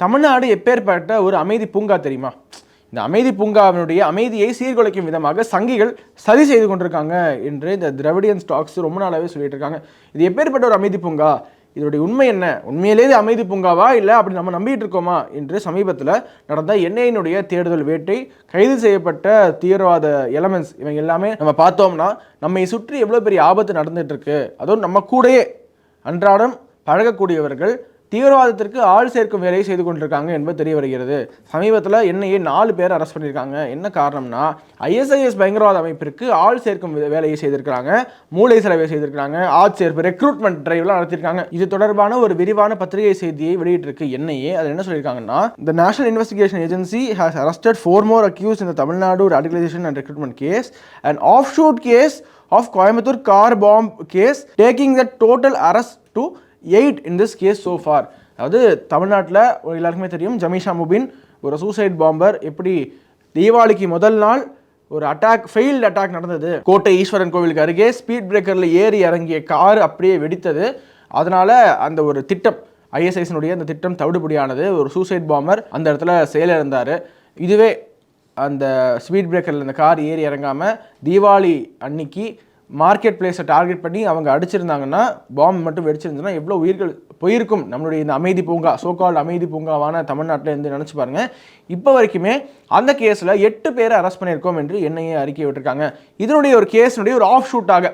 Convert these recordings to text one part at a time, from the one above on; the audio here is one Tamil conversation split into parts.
தமிழ்நாடு எப்பேற்பட்ட ஒரு அமைதி பூங்கா தெரியுமா? இந்த அமைதி பூங்காவினுடைய அமைதியை சீர்குலைக்கும் விதமாக சங்கிகள் சதி செய்து கொண்டிருக்காங்க என்று இந்த திராவிடியன் ஸ்டாக்ஸ் ரொம்ப நாளாகவே சொல்லிட்டு இருக்காங்க. இது எப்பேற்பட்ட ஒரு அமைதி பூங்கா? இதனுடைய உண்மை என்ன? உண்மையிலேயே இது அமைதி பூங்காவா இல்லை அப்படி நம்ம நம்பிட்டு இருக்கோமா? என்று சமீபத்தில் நடந்த எண்ணெயினுடைய தேடுதல் வேட்டை கைது செய்யப்பட்ட தீவிரவாத எலமெண்ட்ஸ் இவங்க எல்லாமே நம்ம பார்த்தோம்னா நம்மை சுற்றி எவ்வளோ பெரிய ஆபத்து நடந்துட்டு இருக்கு. அதுவும் நம்ம கூடயே. அன்றாடம் பழகக்கூடியவர்கள் தீவிரவாதத்திற்கு ஆள் சேர்க்கும் வேலையை செய்து கொண்டிருக்காங்க என்பது தெரிய வருகிறது. சமீபத்தில் என்ஐஏ நாலு பேர் அரெஸ்ட் பண்ணியிருக்காங்க. என்ன காரணம்னா ஐஎஸ்ஐஎஸ் பயங்கரவாத அமைப்பிற்கு ஆள் சேர்க்கும் வேலையை செய்திருக்கிறாங்க. மூளை செலவை செய்திருக்கிறாங்க. ஆட்சேர்ப்பு ரெக்ரூட்மெண்ட் டிரைவ்லாம் நடத்திருக்காங்க இது தொடர்பான ஒரு விரிவான பத்திரிகை செய்தியை வெளியிட்டிருக்கு என்ஐஏ அதில் என்ன சொல்லியிருக்காங்கன்னா the National Investigation Agency has arrested four more accused இந்த Tamil Nadu Tamil Nadu radicalization and recruitment case. An offshoot case of Coimbatore car bomb case taking the total arrest to eight in this case so far அதாவது தமிழ்நாட்டில் எல்லாருக்குமே தெரியும் ஜமீஷா முபின் ஒரு சூசைட் பாம்பர் எப்படி தீபாவளிக்கு முதல் நாள் ஒரு அட்டாக் ஃபெயில்டு அட்டாக் நடந்தது. கோட்டை ஈஸ்வரன் கோவிலுக்கு அருகே ஸ்பீட் பிரேக்கரில் ஏறி இறங்கிய கார் அப்படியே வெடித்தது. அதனால் அந்த ஒரு திட்டம் ஐஎஸ்ஐஸினுடைய அந்த திட்டம் தவிடுபடியானது. ஒரு சூசைட் பாம்பர் அந்த இடத்துல செயலிழந்தார் இதுவே அந்த ஸ்பீட் பிரேக்கரில் இந்த கார் ஏறி இறங்காமல் தீபாவளி அன்னைக்கு மார்க்கெட் பிளேஸை டார்கெட் பண்ணி அவங்க அடிச்சிருந்தாங்கன்னா பாம்பு மட்டும் வெடிச்சிருந்துச்சுன்னா எவ்வளோ உயிர்கள் போயிருக்கும் நம்மளுடைய இந்த அமைதி பூங்கா சோகால் அமைதி பூங்காவான தமிழ்நாட்டில் இருந்து நினச்சி பாருங்க. இப்போ வரைக்குமே அந்த கேஸில் எட்டு பேரை அரெஸ்ட் பண்ணியிருக்கோம் என்று என்ஐஏ அறிக்கை விட்டுருக்காங்க. இதனுடைய ஒரு கேஸினுடைய ஒரு ஆஃப் ஷூட்டாக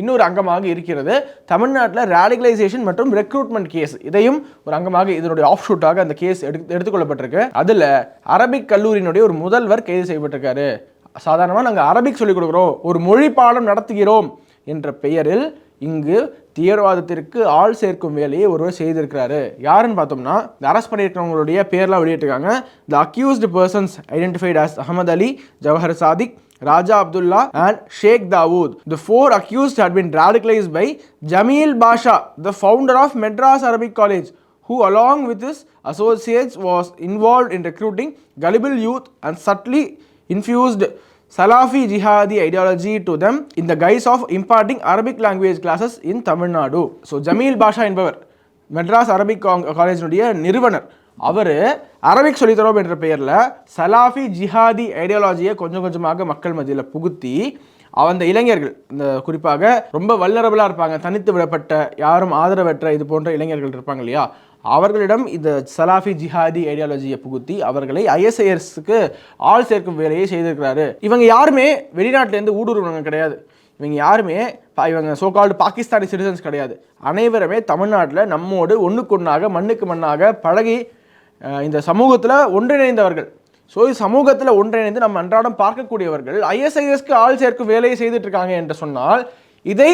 இன்னொரு அங்கமாக இருக்கிறது தமிழ்நாட்டில் ரேடிகலைசேஷன் மற்றும் ரெக்ரூட்மெண்ட் கேஸ் இதையும் ஒரு அங்கமாக இதனுடைய ஆஃப் ஷூட்டாக அந்த கேஸ் எடுத்து எடுத்துக்கொள்ளப்பட்டிருக்கு. அதில் அரபிக் கல்லூரியினுடைய ஒரு முதல்வர் கைது செய்யப்பட்டிருக்காரு. சாதாரணமாக நாங்கள் அரபிக் சொல்லிக் கொடுக்குறோம் ஒரு மொழி பாடம் நடத்துகிறோம் என்ற பெயரில் இங்கு தீவிரவாதத்திற்கு ஆள் சேர்க்கும் வேலையை ஒருவர் செய்திருக்கிறாரு யாருன்னு பார்த்தோம்னா இந்த அரெஸ்ட் பண்ணியிருக்கிறவங்களுடைய பேர்லாம் வெளியிட்டிருக்காங்க the accused persons identified as Ahmed Ali Jawahar Sadiq Raja Abdullah and Sheikh Dawood the four accused had been radicalise by Jameel Basha the founder of Madras Arabic college who along with his associates was involve in recruiting gullible youth and subtly infused Salafi jihadi ideology to them in the guise of imparting Arabic language classes in Tamil Nadu. Basha என்பவர் மெட்ராஸ் அரபிக் காலேஜினுடைய நிறுவனர் அவர் அரபிக் சொல்லித்தரோம் என்ற பெயரில் சலாஃபி ஜிஹாதி ஐடியாலஜியை கொஞ்சம் கொஞ்சமாக மக்கள் மத்தியில் புகுத்தி அந்த இளைஞர்கள் இந்த குறிப்பாக ரொம்ப வல்லரபலாக இருப்பாங்க தனித்து விடப்பட்ட யாரும் ஆதரவற்ற இது போன்ற இளைஞர்கள் இருப்பாங்க இல்லையா அவர்களிடம் இந்த சலாஃபி ஜிஹாதி ஐடியாலஜியை புகுத்தி அவர்களை ஐஎஸ்ஐஎஸ்க்கு ஆள் சேர்க்கும் வேலையை செய்திருக்கிறாரு. இவங்க யாருமே வெளிநாட்டிலேருந்து ஊடுருவங்க கிடையாது. இவங்க யாருமே இவங்க சோகால்டு பாகிஸ்தானி சிட்டிசன்ஸ் கிடையாது. அனைவருமே தமிழ்நாட்டில் நம்மோடு ஒன்றுக்கொன்னாக மண்ணுக்கு மண்ணாக பழகி இந்த சமூகத்தில் ஒன்றிணைந்தவர்கள். ஸோ சமூகத்தில் ஒன்றிணைந்து நம்ம அன்றாடம் பார்க்கக்கூடியவர்கள் ஐஎஸ்ஐஎஸ்க்கு ஆள் சேர்க்கும் வேலையை செய்துட்டு இருக்காங்க என்று சொன்னால் இதை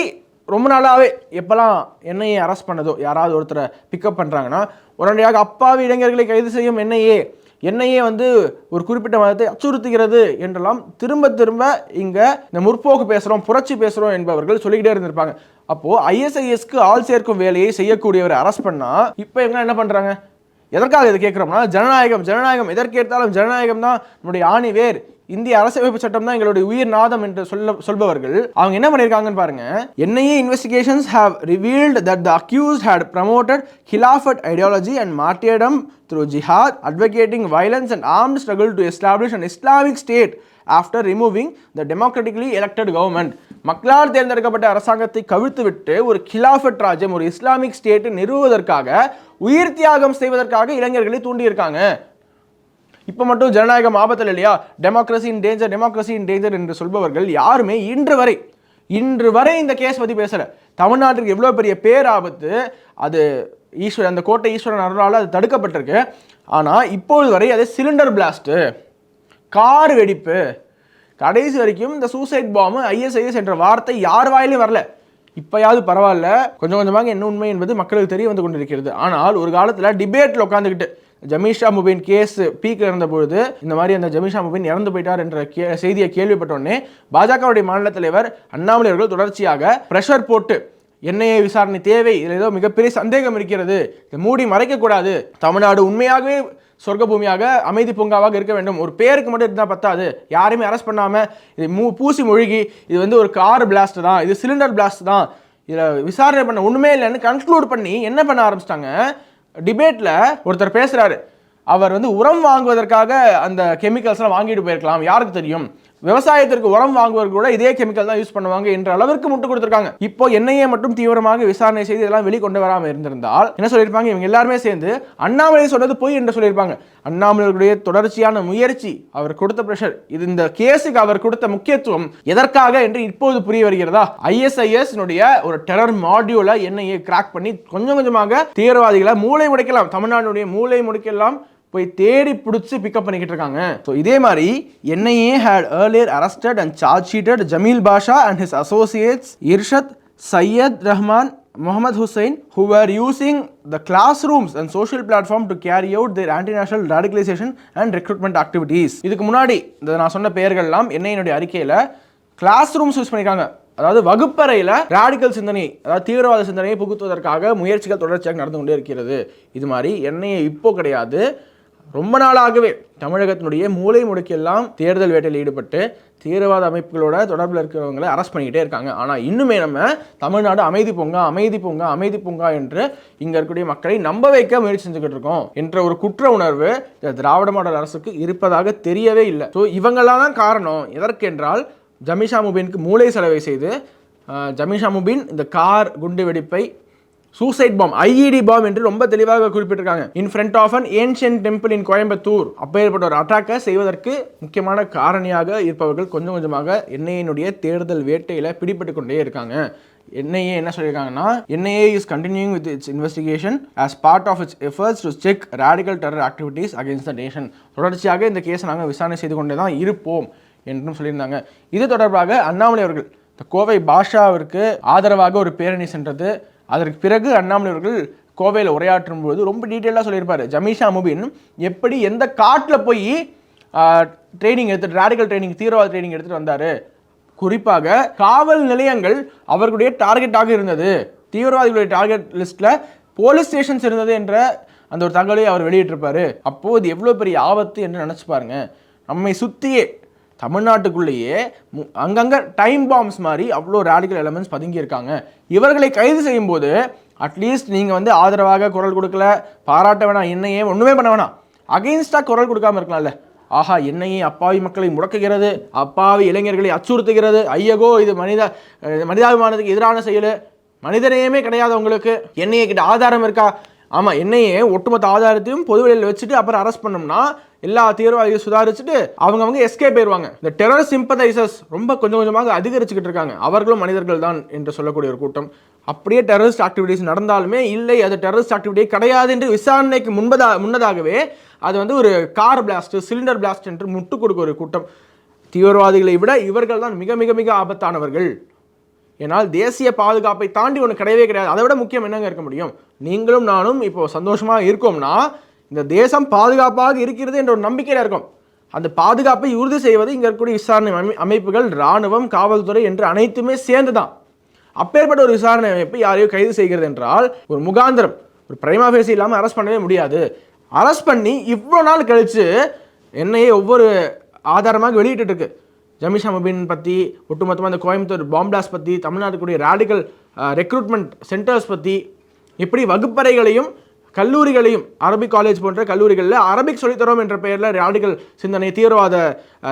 ரொம்ப நாளாகவே எப்போல்லாம் என்ஐஏ அரெஸ்ட் பண்ணதோ யாராவது ஒருத்தரை பிக்கப் பண்ணுறாங்கன்னா உடனடியாக அப்பாவி இளைஞர்களை கைது செய்யும் என்ஐஏ என்ஐஏ வந்து ஒரு குறிப்பிட்ட மதத்தை அச்சுறுத்துகிறது என்றெல்லாம் திரும்ப திரும்ப இங்கே இந்த முற்போக்கு பேசுகிறோம் புரட்சி பேசுகிறோம் என்பவர்கள் சொல்லிக்கிட்டே இருந்திருப்பாங்க. அப்போது ஐஎஸ்ஐஎஸ்க்கு ஆள் சேர்க்கும் வேலையை செய்யக்கூடியவரை அரெஸ்ட் பண்ணால் இப்போ இவங்க என்ன பண்ணுறாங்க எதற்காக இதை கேட்குறோம்னா ஜனநாயகம் ஜனநாயகம் எதற்கேற்றாலும் ஜனநாயகம் தான் நம்முடைய ஆணி வேர். இந்திய அரசியலமைப்பு சட்டம் தான் எங்களுடைய உயிர் நாதம் என்று சொல்ல சொல்பவர்கள். அவங்க என்ன பண்ணியிருக்காங்கன்னு பாருங்க. NIA investigations have revealed that the accused had promoted Khilafat ideology and martyrdom through jihad advocating violence and armed struggle to establish and Islamic State after removing the democratically elected government மக்களால் தேர்ந்தெடுக்கப்பட்ட அரசாங்கத்தை கவிழ்த்துவிட்டு ஒரு கிலாஃபட் ராஜ்யம் ஒரு இஸ்லாமிக் ஸ்டேட்டை நிறுவுவதற்காக உயிர் தியாகம் செய்வதற்காக இளைஞர்களை தூண்டியிருக்காங்க. இப்போ மட்டும் ஜனநாயகம் ஆபத்தில் இல்லையா? Democracy in danger democracy in danger என்று சொல்பவர்கள் யாருமே இன்று வரை இன்று வரை இந்த கேஸ் பற்றி பேசலை. தமிழ்நாட்டுக்கு எவ்வளோ பெரிய பேராபத்து அது ஈஸ்வரன் அந்த கோட்டை ஈஸ்வரன் அருளால் அது தடுக்கப்பட்டிருக்கு. ஆனால் இப்போது வரை அது சிலிண்டர் பிளாஸ்ட்டு கார் வெடிப்பு. கடைசி வரைக்கும் இந்த சூசைட் பாம்பு ஐஎஸ்ஐஎஸ் என்ற வார்த்தை யார் வாயிலும் வரல. இப்பயாவது பரவாயில்ல. கொஞ்சம் கொஞ்சமாக என்ன உண்மை என்பது மக்களுக்கு தெரிய வந்து கொண்டிருக்கிறது. ஆனால் ஒரு காலத்தில் டிபேட்டில் உட்காந்துக்கிட்டு ஜமீஷா முபின் கேஸ் பீக்கில் இருந்த பொழுது இந்த மாதிரி அந்த ஜமீஷா முபின் இறந்து போயிட்டார் என்ற கே செய்தியை கேள்விப்பட்டோடனே பாஜகவுடைய மாநில தலைவர் அண்ணாமலை அவர்கள் தொடர்ச்சியாக ப்ரெஷர் போட்டு என்ஐஏ விசாரணை தேவை இதில் ஏதோ மிகப்பெரிய சந்தேகம் இருக்கிறது இதை மூடி மறைக்கக்கூடாது தமிழ்நாடு உண்மையாகவே சொர்க்க பூமியாக அமைதி பூங்காவாக இருக்க வேண்டும் ஒரு பேருக்கு மட்டும் இருந்தால் பத்தாது யாரையுமே அரெஸ்ட் பண்ணாமல் இது மூ பூசி மூழ்கி இது வந்து ஒரு கார் பிளாஸ்ட் தான் இது சிலிண்டர் பிளாஸ்ட் தான் இதில் விசாரணை பண்ண ஒன்றுமே இல்லைன்னு கன்க்ளூட் பண்ணி என்ன பண்ண ஆரம்பிச்சிட்டாங்க டிபேட்டில் ஒருத்தர் பேசுகிறாரு அவர் வந்து உரம் வாங்குவதற்காக அந்த கெமிக்கல்ஸ்லாம் வாங்கிட்டு போயிருக்கலாம். யாருக்கு தெரியும்? விவசாயத்திற்கு உரம் வாங்குவதற்கு கூட இதே கெமிக்கல் தான் யூஸ் பண்ணுவாங்க என்ற அளவிற்கு முட்டு கொடுத்துருக்காங்க. இப்போ என்ஐஏ மட்டும் தீவிரமாக விசாரணை செய்து இதெல்லாம் வெளிக்கொண்டு வராமல் இருந்திருந்தால் என்ன சொல்லியிருப்பாங்க? இவங்க எல்லாருமே சேர்ந்து அண்ணாமலை சொன்னது பொய் என்று சொல்லியிருப்பாங்க. அண்ணாமலையுடைய தொடர்ச்சியான முயற்சி அவர் கொடுத்த பிரஷர் இது இந்த கேஸுக்கு அவர் கொடுத்த முக்கியத்துவம் எதற்காக என்று இப்போது புரிய வருகிறதா? ஐஎஸ்ஐஎஸ் ஒரு டெரர் மாடியூலை என்ஐஏ கிராக் பண்ணி கொஞ்சம் கொஞ்சமாக தீவிரவாதிகளை மூளை முடைக்கலாம். தமிழ்நாடுடைய மூளை முடைக்கலாம் போய் தேடி பிடிச்சி பிக்கப் பண்ணிக்கிட்டு இருக்காங்க. ஸோ இதே மாதிரி NIA had earlier arrested and charge sheeted Jameel Basha and his associates Irshad Syed Rahman Mohammad Hussein, who were using the classrooms and social platform to carry out their anti-national radicalization and recruitment activities. இதுக்கு முன்னாடி இந்த நான் சொன்ன பெயர்கள்லாம் என்னையினுடைய அறிக்கையில் கிளாஸ் ரூம்ஸ் யூஸ் பண்ணியிருக்காங்க அதாவது வகுப்பறையில் ராடிக்கல் சிந்தனை அதாவது தீவிரவாத சிந்தனையை புகுத்துவதற்காக முயற்சிகள் தொடர்ச்சியாக நடந்து கொண்டே இருக்கிறது. இது மாதிரி எண்ணெயை இப்போ கிடையாது. ரொம்ப நாளாகவே தமிழகத்தினுடைய மூளை முடுக்கெல்லாம் தேர்தல் வேட்டையில் ஈடுபட்டு தீவிரவாத அமைப்புகளோட தொடர்பில் இருக்கிறவங்களை அரெஸ்ட் பண்ணிக்கிட்டே இருக்காங்க. ஆனால் இன்னுமே நம்ம தமிழ்நாடு அமைதி பூங்கா அமைதி பூங்கா அமைதி பூங்கா என்று இங்கே இருக்கக்கூடிய மக்களை நம்ப வைக்க முயற்சி செஞ்சுக்கிட்டு இருக்கோம் என்ற ஒரு குற்ற உணர்வு இந்த திராவிட மாடல் அரசுக்கு இருப்பதாக தெரியவே இல்லை. ஸோ இவங்கெல்லாம் தான் காரணம் எதற்கென்றால் ஜமிஷா முபீனுக்கு மூளை செலவை செய்து அஹ், ஜமிஷா முபீன் இந்த கார் குண்டு வெடிப்பை சூசைட் பாம் ஐஇடி பாம் என்று ரொம்ப தெளிவாக குறிப்பிட்டிருக்காங்க. In front of an ancient temple in Coimbatore அப்பேற்பட்ட ஒரு அட்டாக்கை செய்வதற்கு முக்கியமான காரணியாக இருப்பவர்கள் கொஞ்சம் கொஞ்சமாக என்ஐஏனுடைய தேர்தல் வேட்டையில் பிடிபட்டு கொண்டே இருக்காங்க. என்ஐஏ என்ன சொல்லியிருக்காங்கன்னா NIA is continuing with its investigation as part of its efforts to check radical terror activities against the nation தொடர்ச்சியாக இந்த கேஸை நாங்கள் விசாரணை செய்து கொண்டே தான் இருப்போம் என்றும் சொல்லியிருந்தாங்க. இது தொடர்பாக அண்ணாமலை அவர்கள் இந்த கோவை பாஷாவிற்கு ஆதரவாக ஒரு பேரணி சென்றது. அதற்கு பிறகு அண்ணாமலை அவர்கள் கோவையில் உரையாற்றும் போது ரொம்ப டீட்டெயிலாக சொல்லியிருப்பார். ஜமீஷா முபின் எப்படி எந்த காட்டில் போய் ட்ரைனிங் எடுத்துட்டு ரேடிக்கல் ட்ரைனிங் தீவிரவாத ட்ரைனிங் எடுத்துகிட்டு வந்தாரு? குறிப்பாக காவல் நிலையங்கள் அவர்களுடைய டார்கெட்டாக இருந்தது. தீவிரவாதிகளுடைய டார்கெட் லிஸ்ட்டில் போலீஸ் ஸ்டேஷன்ஸ் இருந்தது என்ற அந்த ஒரு தகவலை அவர் வெளியிட்டிருப்பார். அப்போது எவ்வளோ பெரிய ஆபத்து என்று நினச்சி பாருங்க. நம்மை சுற்றியே தமிழ்நாட்டுக்குள்ளேயே மு- டைம் பாம்ஸ் மாதிரி அவ்வளோ ரேடிக்கல் எலமெண்ட்ஸ் பதுங்கியிருக்காங்க. இவர்களை கைது செய்யும்போது அட்லீஸ்ட் நீங்கள் வந்து ஆதரவாக குரல் கொடுக்கல பாராட்ட வேணாம் என்னையே ஒன்றுமே பண்ண வேணாம். அகெயின்ஸ்டாக குரல் கொடுக்காம இருக்கலாம்ல. ஆஹா என்னையே அப்பாவி மக்களை முடக்குகிறது அப்பாவி இளைஞர்களை அச்சுறுத்துகிறது. ஐயகோ இது மனித மனிதாபிமானத்துக்கு எதிரான செயல். மனிதநேயமே கிடையாது உங்களுக்கு. என்னையே கிட்ட ஆதாரம் இருக்கா? ஆமாம் என்னையே ஒட்டுமொத்த ஆதாரத்தையும் பொதுவெளியில் வச்சுட்டு அப்புறம் அரெஸ்ட் பண்ணோம்னா எல்லா தீவிரவாதிகளையும் சுதாரிச்சுட்டு அவங்க அவங்க எஸ்கேப் போயிடுவாங்க இந்த டெரர் சிம்பதைசர்ஸ் ரொம்ப கொஞ்சம் கொஞ்சமாக அதிகரிச்சுக்கிட்டு இருக்காங்க. அவர்களும் மனிதர்கள் தான் என்று சொல்லக்கூடிய ஒரு கூட்டம். அப்படியே டெரரிஸ்ட் ஆக்டிவிட்டீஸ் நடந்தாலுமே இல்லை அது டெரரிஸ்ட் ஆக்டிவிட்டி கிடையாது என்று விசாரணைக்கு முன்பதாக முன்னதாகவே அது வந்து ஒரு கார் பிளாஸ்ட் சிலிண்டர் பிளாஸ்ட் என்று முட்டு கொடுக்க ஒரு கூட்டம். தீவிரவாதிகளை விட இவர்கள் தான் மிக மிக மிக ஆபத்தானவர்கள். ஏன்னால் தேசிய பாதுகாப்பை தாண்டி ஒன்று கிடையவே கிடையாது. அதை விட முக்கியம் என்னங்க இருக்க முடியும்? நீங்களும் நானும் இப்போ சந்தோஷமாக இருக்கோம்னா இந்த தேசம் பாதுகாப்பாக இருக்கிறது என்ற ஒரு நம்பிக்கையில் இருக்கும். அந்த பாதுகாப்பை உறுதி செய்வது இங்கே இருக்கக்கூடிய விசாரணை அமை- அமைப்புகள் இராணுவம் காவல்துறை என்று அனைத்துமே சேர்ந்து தான் அப்பேற்பட்ட ஒரு விசாரணை அமைப்பு யாரையோ கைது செய்கிறது என்றால் ஒரு முகாந்திரம் ஒரு பிரைமா ஃபேசி இல்லாமல் அரெஸ்ட் பண்ணவே முடியாது. அரெஸ்ட் பண்ணி இவ்வளோ நாள் கழித்து என்னையே ஒவ்வொரு ஆதாரமாக வெளியிட்டு இருக்கு. ஜமிஷா முபின் பற்றி ஒட்டுமொத்தமாக இந்த கோயம்புத்தூர் பாம்பிளாஸ் பற்றி தமிழ்நாட்டுக்குரிய ரேடிக்கல் ரெக்ரூட்மெண்ட் சென்டர்ஸ் பற்றி இப்படி வகுப்பறைகளையும் கல்லூரிகளையும் அரபிக் காலேஜ் போன்ற கல்லூரிகளில் அரபிக் சொல்லித்தரோம் என்ற பெயரில் ராடிக்கல் சிந்தனை தீவிரவாத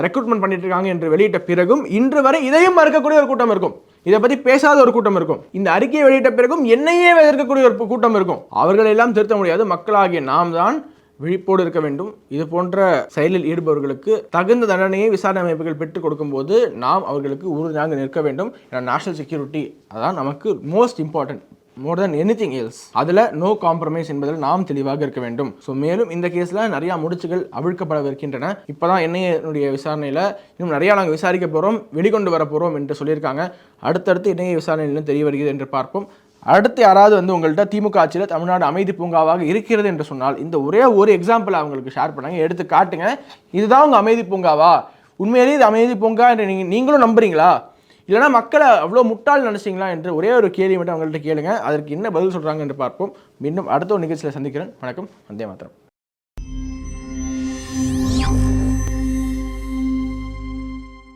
ரெக்ரூட்மெண்ட் பண்ணிட்டு இருக்காங்க என்று வெளியிட்ட பிறகும் இன்று வரை இதையும் மறுக்கக்கூடிய ஒரு கூட்டம் இருக்கும். இதை பற்றி பேசாத ஒரு கூட்டம் இருக்கும். இந்த அறிக்கையை வெளியிட்ட பிறகும் என்னையே எதிர்க்கக்கூடிய ஒரு கூட்டம் இருக்கும். அவர்களை எல்லாம் திருத்த முடியாது. மக்களாகிய நாம் தான் விழிப்போடு இருக்க வேண்டும். இது போன்ற செயலில் ஈடுபவர்களுக்கு தகுந்த தண்டனையை விசாரணை அமைப்புகள் பெற்றுக் கொடுக்கும்போது நாம் அவர்களுக்கு உறுதியாக நிற்க வேண்டும். ஏன்னா நேஷனல் செக்யூரிட்டி அதான் நமக்கு most important more than any thing else அதில் நோ காம்ப்ரமைஸ் என்பதில் நாம் தெளிவாக இருக்க வேண்டும். ஸோ மேலும் இந்த கேஸில் நிறையா முடிச்சுகள் அவிழ்க்கப்படவிருக்கின்றன இப்போ தான் என்னையனுடைய விசாரணையில் இன்னும் நிறையா நாங்கள் விசாரிக்க போகிறோம் வெளிக்கொண்டு வர போகிறோம் என்று சொல்லியிருக்காங்க. அடுத்தடுத்து என்னைய விசாரணையிலும் தெரிய வருகிறது என்று பார்ப்போம். அடுத்து யாராவது வந்து உங்கள்கிட்ட திமுக ஆட்சியில் தமிழ்நாடு அமைதி பூங்காவாக இருக்கிறது என்று சொன்னால் இந்த ஒரே ஒரு எக்ஸாம்பிள் அவங்களுக்கு ஷேர் பண்ணாங்க. எடுத்து காட்டுங்க. இதுதான் உங்கள் அமைதி பூங்காவா? உண்மையிலேயே இது அமைதி பூங்கா என்று நீங்கள் நீங்களும் நம்புறீங்களா? இல்லைனா மக்களை அவ்வளோ முட்டாள் நினச்சிங்களா என்று ஒரே ஒரு கேள்வி மட்டும் அவங்கள்ட்ட கேளுங்க. அதற்கு என்ன பதில் சொல்கிறாங்க என்று பார்ப்போம். மீண்டும் அடுத்த ஒரு நிகழ்ச்சியில் சந்திக்கிறேன். வணக்கம். வந்தே மாத்திரம்